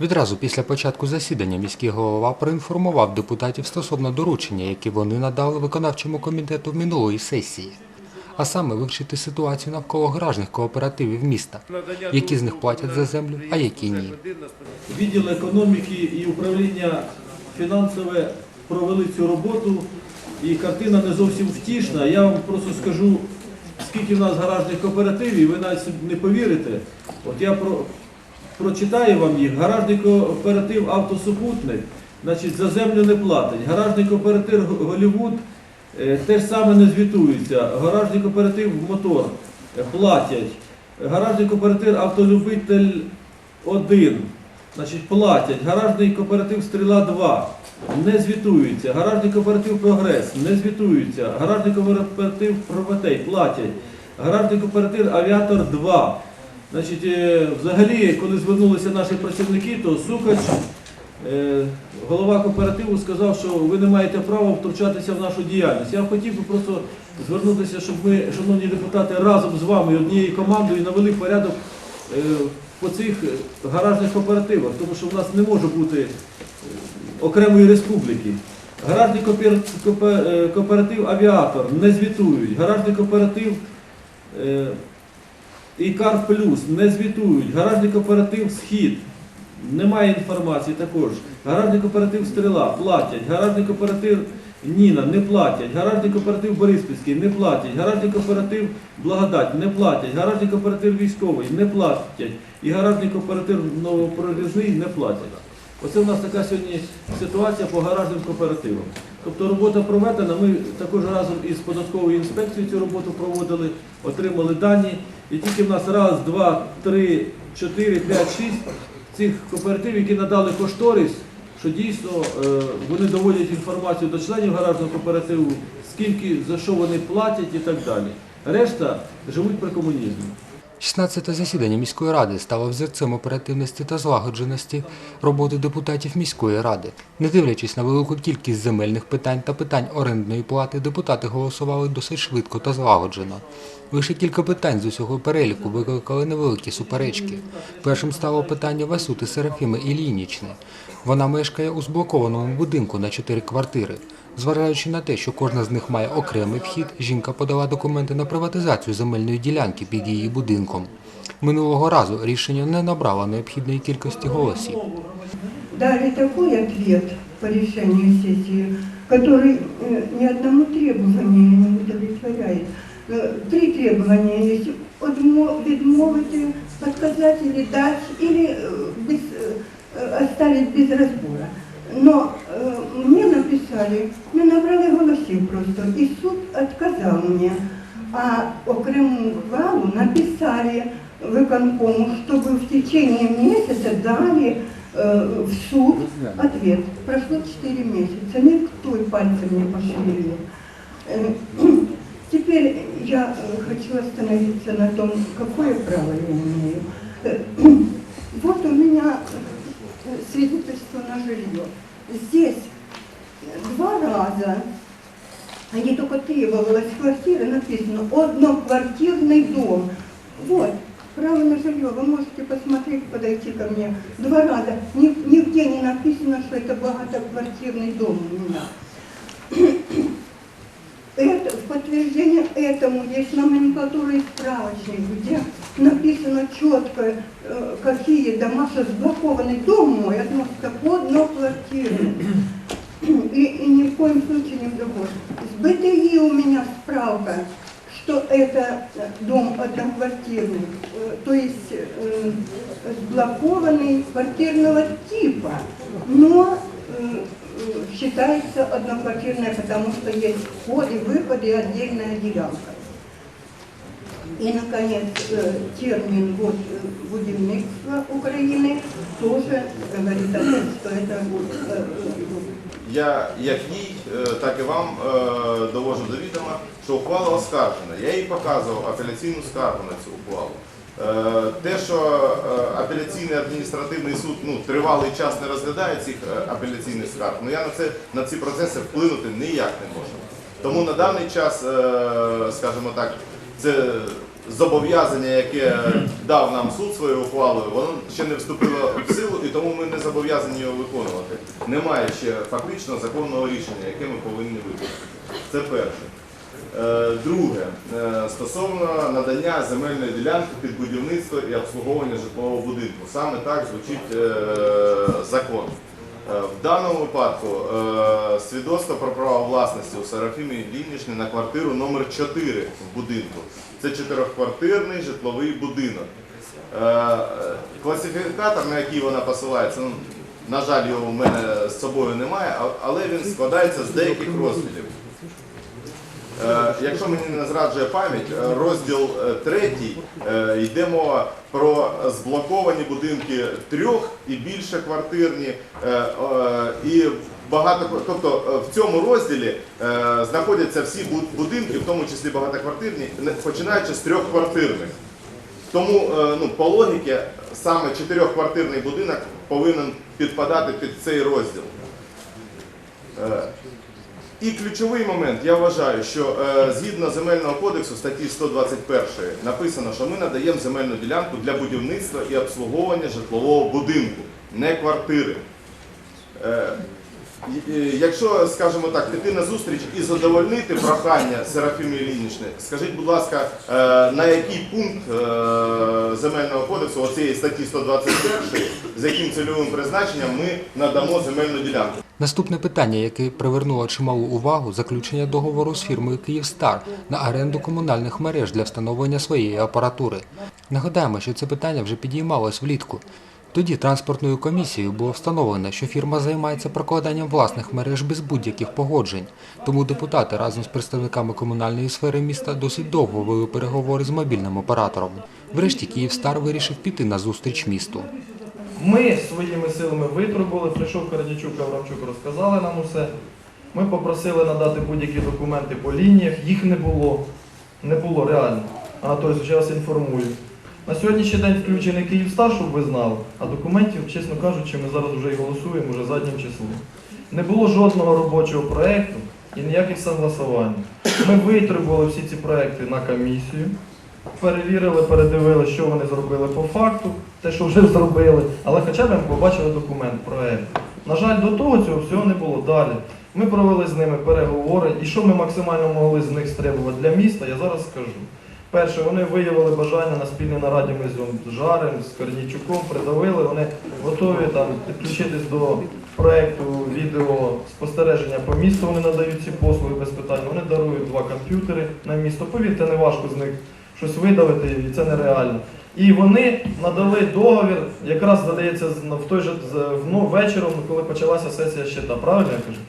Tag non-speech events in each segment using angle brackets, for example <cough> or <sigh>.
Відразу після початку засідання міський голова проінформував депутатів стосовно доручення, які вони надали виконавчому комітету минулої сесії. А саме вивчити ситуацію навколо гаражних кооперативів міста, які з них платять за землю, а які ні. Відділ економіки і управління фінансове провели цю роботу, і картина не зовсім втішна. Я вам просто скажу, скільки в нас гаражних кооперативів, ви навіть не повірите. От я про, прочитаю вам їх. Гаражний кооператив автосупутник, значить, за землю не платить. Гаражний кооператив Голівуд е, теж саме не звітується. Гаражний кооператив мотор е, платять. Гаражний кооператив автолюбитель 1. Значить, платять. Гаражний кооператив Стріла 2 не звітується. Гаражний кооператив Прогрес не звітується. Гаражний кооператив Прометей платять. Гаражний кооператив Авіатор 2. Значить, е, взагалі, коли звернулися наші працівники, то Сукач, е, голова кооперативу, сказав, що ви не маєте права втручатися в нашу діяльність. Я хотів би просто звернутися, щоб ми, шановні депутати, разом з вами, однією командою навели порядок е, по цих гаражних кооперативах, тому що в нас не може бути окремої республіки. Гаражний коопер- коопе- кооператив Авіатор не звітують. Гаражний кооператив е, Ікар Плюс не звітують. Гаражний кооператив Схід. Немає інформації також. Гаражний кооператив Стріла платять. Гаражний кооператив Ніна не платять. Гаражний кооператив Бориспільський не платять. Гаражний кооператив Благодать не платять. Гаражний кооператив Військовий не платять. І гаражний кооператив Новопрорізний не платять. Оце у нас така сьогодні ситуація по гаражним кооперативам. Тобто робота проведена, ми також разом із податковою інспекцією цю роботу проводили, отримали дані. І тільки в нас раз, два, три, чотири, п'ять, шість цих кооперативів, які надали кошторис, що дійсно е, вони доводять інформацію до членів гаражного кооперативу, скільки за що вони платять і так далі. Решта живуть при комунізмі. 16-те засідання міської ради стало взірцем оперативності та злагодженості роботи депутатів міської ради. Не дивлячись на велику кількість земельних питань та питань орендної плати, депутати голосували досить швидко та злагоджено. Лише кілька питань з усього переліку викликали невеликі суперечки. Першим стало питання Васюти Серафіми Ілінічни. Вона мешкає у зблокованому будинку на чотири квартири. Зважаючи на те, що кожна з них має окремий вхід, жінка подала документи на приватизацію земельної ділянки під її будинком. Минулого разу рішення не набрало необхідної кількості голосів. дали такой ответ по решению сессии, который э, ни одному требованию не удовлетворяет. Э, Три требования есть. Одмо- Відмовити, отказать или дать, или э, без, э, оставить без разбора. Но э, мне написали, ми набрали голосів просто, і суд отказав мені. А окрему ухвалу написали виконкому, чтобы в течение месяца дали э, в суд ответ. Прошло 4 месяца, никто и пальцем не пошевелил. Э, <clears throat> Теперь я э, хочу остановиться на том, какое право я имею. Э, <clears throat> Вот у меня э, свидетельство на жилье. Здесь два раза, а не только требовалась квартира, написано одноквартирный дом. Вот, право на жилье, вы можете посмотреть, подойти ко мне. Два раза. Ни- нигде не написано, что это богатоквартирный дом у меня. Это, в подтверждение этому есть номенклатура и справочник, где написано четко, э, какие дома, что сблокованный дом мой относится к одноквартирному. <clears throat> И, и ни в коем случае не в другой. С БТИ у меня справка, что это э, дом одноквартирный, э, то есть сблокованный квартирного типа, но считается одноквартирной, потому что есть входы, выходы и отдельная делянка. И, наконец, э, термин вот, э, будівництва Украины тоже говорит о том, что это э, э, Я як їй, е, так і вам е, довожу до відома, що ухвала оскаржена. Я їй показував апеляційну скаргу на цю ухвалу. Е, Те, що е, апеляційний адміністративний суд ну, тривалий час не розглядає цих е, апеляційних скарг, ну я на це на ці процеси вплинути ніяк не можу. Тому на даний час, е, скажімо так, це зобов'язання, яке дав нам суд своєю ухвалою, воно ще не вступило в силу, і тому ми не зобов'язані його виконувати. Немає ще фактично законного рішення, яке ми повинні виконати. Це перше. Е, Друге, е, стосовно надання земельної ділянки під будівництво і обслуговування житлового будинку. Саме так звучить е, закон. Е, В даному випадку е, свідоцтво про право власності у Серафімі Лінішні на квартиру номер 4 в будинку. Це чотирьохквартирний житловий будинок. Е, Класифікатор, на який вона посилається, ну, на жаль, його в мене з собою немає, але він складається з деяких розділів. Е, Якщо мені не зраджує пам'ять, е, розділ е, третій йде мова про зблоковані будинки трьох і більше квартирні. І багато тобто в цьому розділі знаходяться всі будинки, в тому числі багатоквартирні, починаючи з трьохквартирних. Тому е, ну, по логіці саме чотирьохквартирний будинок повинен підпадати під цей розділ. І ключовий момент, я вважаю, що е, згідно земельного кодексу статті 121 написано, що ми надаємо земельну ділянку для будівництва і обслуговування житлового будинку, не квартири. Е, Якщо, скажімо так, піти на зустріч і задовольнити прохання Серафіми Іллінічни, скажіть, будь ласка, е, на який пункт земельного кодексу оцієї статті 121, з яким цільовим призначенням ми надамо земельну ділянку? Наступне питання, яке привернуло чималу увагу, заключення договору з фірмою Київстар на оренду комунальних мереж для встановлення своєї апаратури. Нагадаємо, що це питання вже підіймалось влітку. Тоді транспортною комісією було встановлено, що фірма займається прокладанням власних мереж без будь-яких погоджень. Тому депутати разом з представниками комунальної сфери міста досить довго вели переговори з мобільним оператором. Врешті Київстар вирішив піти на зустріч місту. Ми своїми силами витрубили, прийшов Корнічук, Аврамчук, розказали нам усе. Ми попросили надати будь-які документи по лініях, їх не було. Не було реально. Анатолій, я вас інформую. На сьогоднішній день включений Київстар, щоб ви знали, а документів, чесно кажучи, ми зараз вже і голосуємо вже заднім числом. Не було жодного робочого проєкту і ніяких согласувань. Ми витребували всі ці проекти на комісію, перевірили, передивили, що вони зробили по факту, те, що вже <laughs> зробили, але хоча б ми побачили документ, проект. На жаль, до того цього всього не було далі. Ми провели з ними переговори, і що ми максимально могли з них стребувати для міста, я зараз скажу. Перше, вони виявили бажання на спільній нараді ми з Жарем, з Корнійчуком, придавили, вони готові там підключитись до проекту відео спостереження по місту, вони надають ці послуги без питань, вони дарують два комп'ютери на місто. Повірте, не важко з них щось видавити, і це нереально. І вони надали договір, якраз здається, в той же ну, вечором, коли почалася сесія щита, правильно я кажу?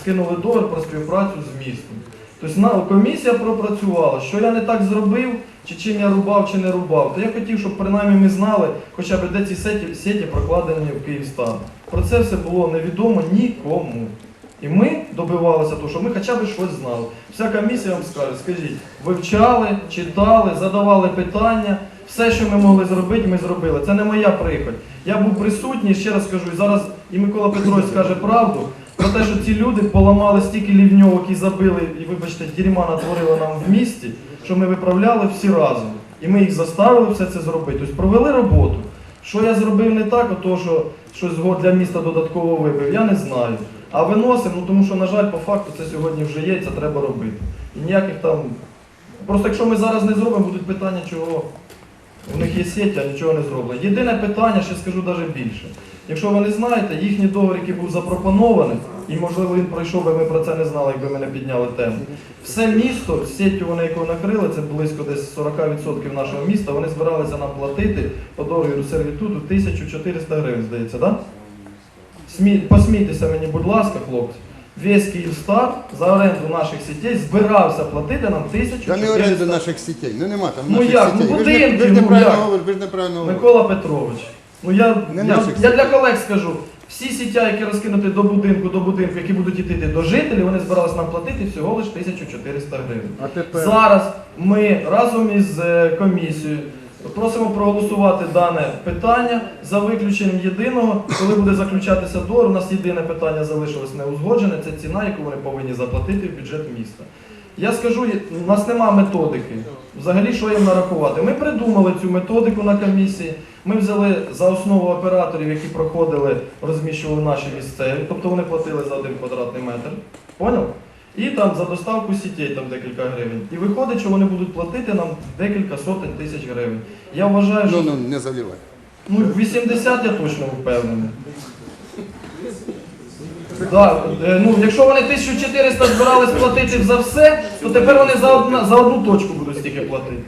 Скинули договір про співпрацю з містом. Тобто комісія пропрацювала, що я не так зробив, чи чим я рубав, чи не рубав. То я хотів, щоб принаймні ми знали, хоча б де ці сеті, сеті прокладені в Київстан. Про це все було невідомо нікому. І ми добивалися того, що ми хоча б щось знали. Вся комісія вам скаже, скажіть, вивчали, читали, задавали питання. Все, що ми могли зробити, ми зробили. Це не моя прихоть. Я був присутній, ще раз скажу, і зараз і Микола Петрович скаже правду про те, що ці люди поламали стільки лівньовок і забили, і вибачте, дерьма натворили нам в місті, що ми виправляли всі разом. І ми їх заставили все це зробити. Тобто провели роботу. Що я зробив не так, то що щось для міста додатково вибив, я не знаю. А виносив, ну тому що, на жаль, по факту це сьогодні вже є, це треба робити. І ніяких там. Просто якщо ми зараз не зробимо, будуть питання, чого у них є сеть, а нічого не зроблено. Єдине питання, ще скажу навіть більше. Якщо ви не знаєте, їхній договір, який був запропонований, і можливо він пройшов, би ми про це не знали, якби ми не підняли тему. Все місто, сетю вони яку накрили, це близько десь 40% нашого міста, вони збиралися нам платити по договіру сервітуту 1400 гривень, здається, так? Да? Смі... Посмійтеся мені, будь ласка, хлопці. Весь Київстар за оренду наших сітей збирався платити нам тисячу. Та не оренду наших сітей, ну нема там Ну наших як? Ну сітей. ви ж не- ви ж ну неправильно як? говорите, ви ж неправильно говорите. Микола Петрович, ну я, Не я, наших я для колег скажу, всі сіття, які розкинуті до будинку, до будинку, які будуть йти до жителів, вони збирались нам платити всього лише 1400 гривень. А тепер Зараз ми разом із е, комісією просимо проголосувати дане питання за виключенням єдиного, коли буде заключатися договор, у нас єдине питання залишилось неузгоджене, це ціна, яку вони повинні заплатити в бюджет міста. Я скажу, у нас нема методики. Взагалі, що їм нарахувати? Ми придумали цю методику на комісії. Ми взяли за основу операторів, які проходили, розміщували наші місцеві, тобто вони платили за один квадратний метр. Поняв? І там за доставку сітей там декілька гривень. І виходить, що вони будуть платити нам декілька сотень тисяч гривень. Я вважаю, що Ну, ну, не заливай. ну, 80 я точно впевнений. Да, е, ну, якщо вони 1400 збирались платити за все, то тепер вони за, одна, за одну точку будуть стільки платити.